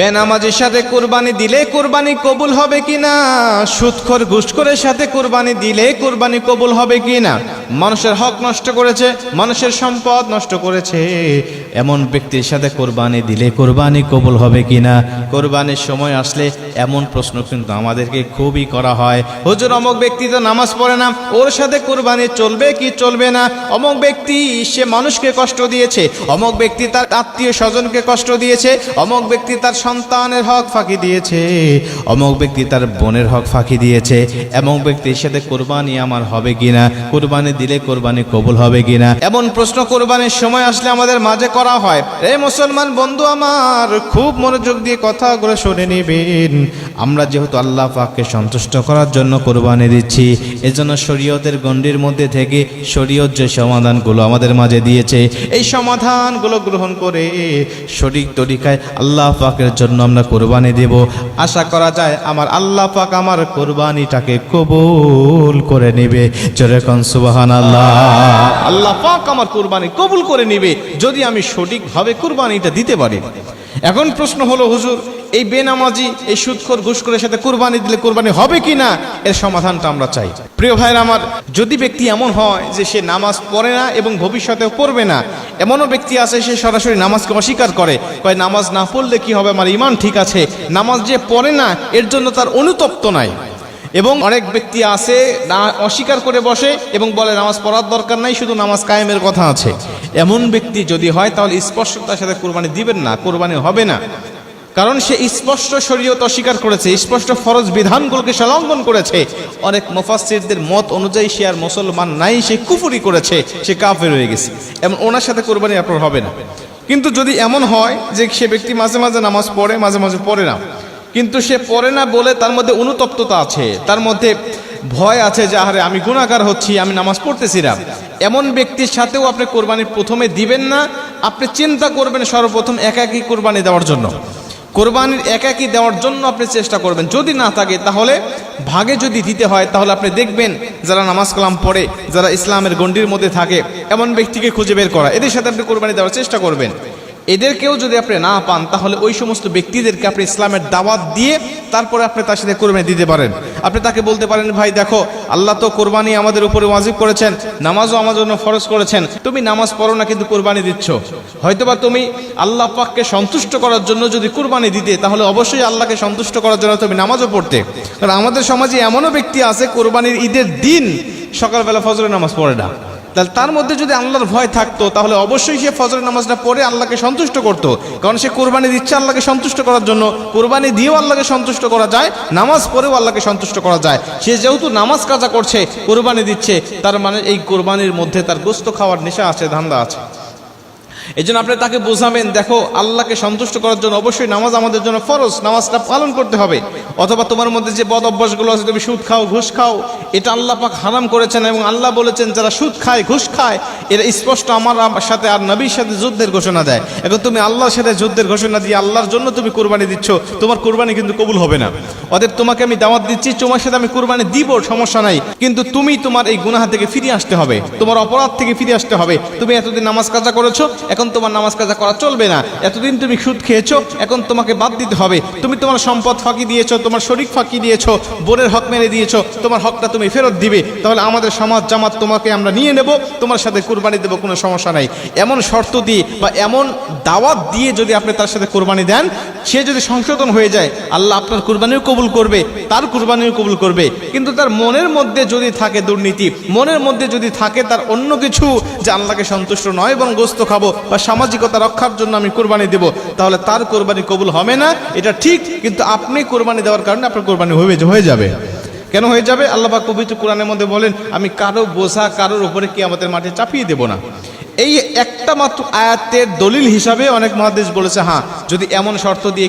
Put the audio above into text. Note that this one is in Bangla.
বেনামাজির সাথে কোরবানি দিলে কোরবানি কবুল হবে কিনা? সুৎখর ঘুষখোরের সাথে কোরবানি দিলে কোরবানি কবুল হবে কিনা? মানুষের হক নষ্ট করেছে, মানুষের সম্পদ নষ্ট করেছে। এমন ব্যক্তির সাথে কোরবানি দিলে কোরবানি কবুল হবে কিনা? কোরবানির সময় আসলে এমন প্রশ্ন কিন্তু আমাদেরকে খুবই করা হয়। হুজুর, অমক ব্যক্তি তো নামাজ পড়ে না, ওর সাথে কোরবানি চলবে কি চলবে না? অমক ব্যক্তি, সে মানুষকে কষ্ট দিয়েছে, অমক ব্যক্তি তার আত্মীয় স্বজনকে কষ্ট দিয়েছে, অমক ব্যক্তি তার সন্তানের হক ফাঁকি দিয়েছে। অমক ব্যক্তি তার বোনের হক ফাঁকি দিয়েছে। এমন ব্যক্তির সাথে কোরবানি আমার হবে কিনা? কোরবানি দিলে কোরবানি কবুল হবে কিনা? এমন প্রশ্ন কোরবানির সময় আসলে আমাদের মাঝে করা হয়। রে মুসলমান বন্ধু আমার, খুব মনোযোগ দিয়ে কথাগুলো শুনে নেবেন। আমরা যেহেতু আল্লাহ পাককে সন্তুষ্ট করার জন্য কোরবানি দিচ্ছি, এজন্য শরীয়তের গণ্ডির মধ্যে থেকে শরীয়ত যে সমাধানগুলো আমাদের মাঝে দিয়েছে, এই সমাধানগুলো গ্রহণ করে সঠিক তরিকায় আল্লাহ পাকের জন্য আমরা কোরবানি দেব। আশা করা যায় আমার আল্লাহ পাক আমার কোরবানিটাকে কবুল করে নেবে। যেরকম সুবাহান আল্লাহ আল্লাহ পাক আমার কোরবানি কবুল করে নেবে। যদি আমি সঠিকভাবে কোরবানিটা দিতে পারি। এখন প্রশ্ন হলো, হুজুর এই বেনামাজি, এই সুৎখর ঘুষখোরের সাথে কোরবানি দিলে কোরবানি হবে কি না এর সমাধানটা আমরা চাই। প্রিয় ভাইয়ের আমার, যদি ব্যক্তি এমন হয় যে সে নামাজ পড়ে না এবং ভবিষ্যতেও পড়বে না, এমনও ব্যক্তি আছে সে সরাসরি নামাজকে অস্বীকার করে, কয়, নামাজ না পড়লে কি হবে? আমার ইমান ঠিক আছে, নামাজ যে পড়ে না, এর জন্য তার অনুতপ্ত নাই। এবং অনেক ব্যক্তি আছে, না, অস্বীকার করে বসে এবং বলে, নামাজ পড়ার দরকার নাই, শুধু নামাজ কায়েমের কথা আছে। এমন ব্যক্তি যদি হয়, তাহলে স্পষ্ট তার সাথে কোরবানি দিবেন না, কোরবানি হবে না। কারণ সে স্পষ্ট শরীয়ত অস্বীকার করেছে, স্পষ্ট ফরজ বিধানগুলোকে সে লঙ্ঘন করেছে। অনেক মুফাসসিরদের মত অনুযায়ী সে আর মুসলমান নাই, সে কুফুরি করেছে, সে কাফের হয়ে গেছে। এবং ওনার সাথে কোরবানি আপনার হবে না। কিন্তু যদি এমন হয় যে সে ব্যক্তি মাঝে মাঝে নামাজ পড়ে, মাঝে মাঝে পড়ে না, কিন্তু সে পড়ে না বলে তার মধ্যে অনুতপ্ততা আছে, তার মধ্যে ভয় আছে যে, আহারে, আমি গুণাকার হচ্ছি, আমি নামাজ পড়তেছি না। এমন ব্যক্তির সাথেও আপনি কোরবানি প্রথমে দিবেন না, আপনি চিন্তা করবেন সর্বপ্রথম একাকি কোরবানি দেওয়ার জন্য। কোরবানির একাকি দেওয়ার জন্য আপনি চেষ্টা করবেন। যদি না থাকে, তাহলে ভাগে যদি দিতে হয়, তাহলে আপনি দেখবেন যারা নামাজ কালাম পড়ে, যারা ইসলামের গণ্ডির মধ্যে থাকে, এমন ব্যক্তিকে খুঁজে বের করা। এদের সাথে আপনি কোরবানি দেওয়ার চেষ্টা করবেন। এদেরকেও যদি আপনি না পান, তাহলে ওই সমস্ত ব্যক্তিদেরকে আপনি ইসলামের দাওয়াত দিয়ে তারপরে আপনি তার সাথে কোরবানি দিতে পারেন। আপনি তাকে বলতে পারেন, ভাই, দেখো, আল্লাহ তো কোরবানি আমাদের উপরে ওয়াজিব করেছেন, নামাজও আমার জন্য ফরজ করেছেন। তুমি নামাজ পড়ো না, কিন্তু কোরবানি দিচ্ছ। হয়তোবা তুমি আল্লাহ পাককে সন্তুষ্ট করার জন্য যদি কোরবানি দিতে, তাহলে অবশ্যই আল্লাহকে সন্তুষ্ট করার জন্য তুমি নামাজও পড়তে। কারণ আমাদের সমাজে এমনও ব্যক্তি আছে, কোরবানির ঈদের দিন সকালবেলা ফজরের নামাজ পড়ে না। তাহলে তার মধ্যে যদি আল্লাহর ভয় থাকতো, তাহলে অবশ্যই সে ফজরের নামাজটা পড়ে আল্লাহকে সন্তুষ্ট করত। কারণ সে কোরবানি দিচ্ছে আল্লাহকে সন্তুষ্ট করার জন্য। কোরবানি দিয়েও আল্লাহকে সন্তুষ্ট করা যায়, নামাজ পড়েও আল্লাহকে সন্তুষ্ট করা যায়। সে যেহেতু নামাজ কাজা করছে, কোরবানি দিচ্ছে, তার মানে এই কোরবানির মধ্যে তার গোস্ত খাওয়ার নেশা আছে, ধান্দা আছে। এই জন্য আপনি তাকে বোঝাবেন, দেখো, আল্লাহকে সন্তুষ্ট করার জন্য অবশ্যই নামাজ আমাদের জন্য ফরজ, নামাজটা পালন করতে হবে। অথবা তোমার মধ্যে যে বদ অভ্যাসগুলো আছে, তুমি সুদ খাও, ঘুষ খাও, এটা আল্লাহ পাক হারাম করেছেন এবং আল্লাহ বলেছেন, যারা সুদ খায়, ঘুষ খায়, এরা স্পষ্ট আমার সাথে আর নবীর সাথে যুদ্ধের ঘোষণা দেয়। এখন তুমি আল্লাহর সাথে যুদ্ধের ঘোষণা দিয়ে আল্লাহর জন্য তুমি কোরবানি দিচ্ছ, তোমার কোরবানি কিন্তু কবুল হবে না। অতএব তোমাকে আমি দাওয়াত দিচ্ছি, তোমার সাথে আমি কোরবানি দিব, সমস্যা নাই। কিন্তু তুমি তোমার এই গুনাহা থেকে ফিরে আসতে হবে, তোমার অপরাধ থেকে ফিরে আসতে হবে। তুমি এতদিন নামাজ কাজা করেছ এখন তোমার নামাজ কাজা করা চলবে না। এতদিন তুমি সুদ খেয়েছো, এখন তোমাকে বাদ দিতে হবে। তুমি তোমার সম্পদ ফাঁকি দিয়েছ, তোমার শরিক ফাঁকি দিয়েছ, বোনের হক মেরে দিয়েছ, তোমার হকটা তুমি ফেরত দিবে। তাহলে আমাদের সমাজ, জামাত তোমাকে আমরা নিয়ে নেব, তোমার সাথে কোরবানি দেবো, কোনো সমস্যা নাই। এমন শর্ত দিয়ে বা এমন দাওয়াত দিয়ে যদি আপনি তার সাথে কোরবানি দেন, সে যদি সংশোধন হয়ে যায়, আল্লাহ আপনার কোরবানিও কবুল করবে, তার কোরবানিও কবুল করবে। কিন্তু তার মনের মধ্যে যদি থাকে দুর্নীতি, মনের মধ্যে যদি থাকে তার অন্য কিছু, যে আল্লাহকে সন্তুষ্ট নয় এবং গোস্ত খাব বা সামাজিকতা রক্ষার জন্য আমি কোরবানি দেব, তাহলে তার কোরবানি কবুল হবে না। এটা ঠিক, কিন্তু আপনি কোরবানি দেওয়ার কারণে আপনার কোরবানি হয়ে হয়ে যাবে। কেন হয়ে যাবে? আল্লাহ বা পবিত্র কোরআনের মধ্যে বলেন, আমি কারও বোঝা, কারোর উপরে কি আমাদের মাঠে চাপিয়ে দেব না। এই একটা মাত্র আয়াতের দলিল হিসাবে অনেক মহাদেশ বলেছে হ্যাঁ যদি এমন শর্ত দিয়ে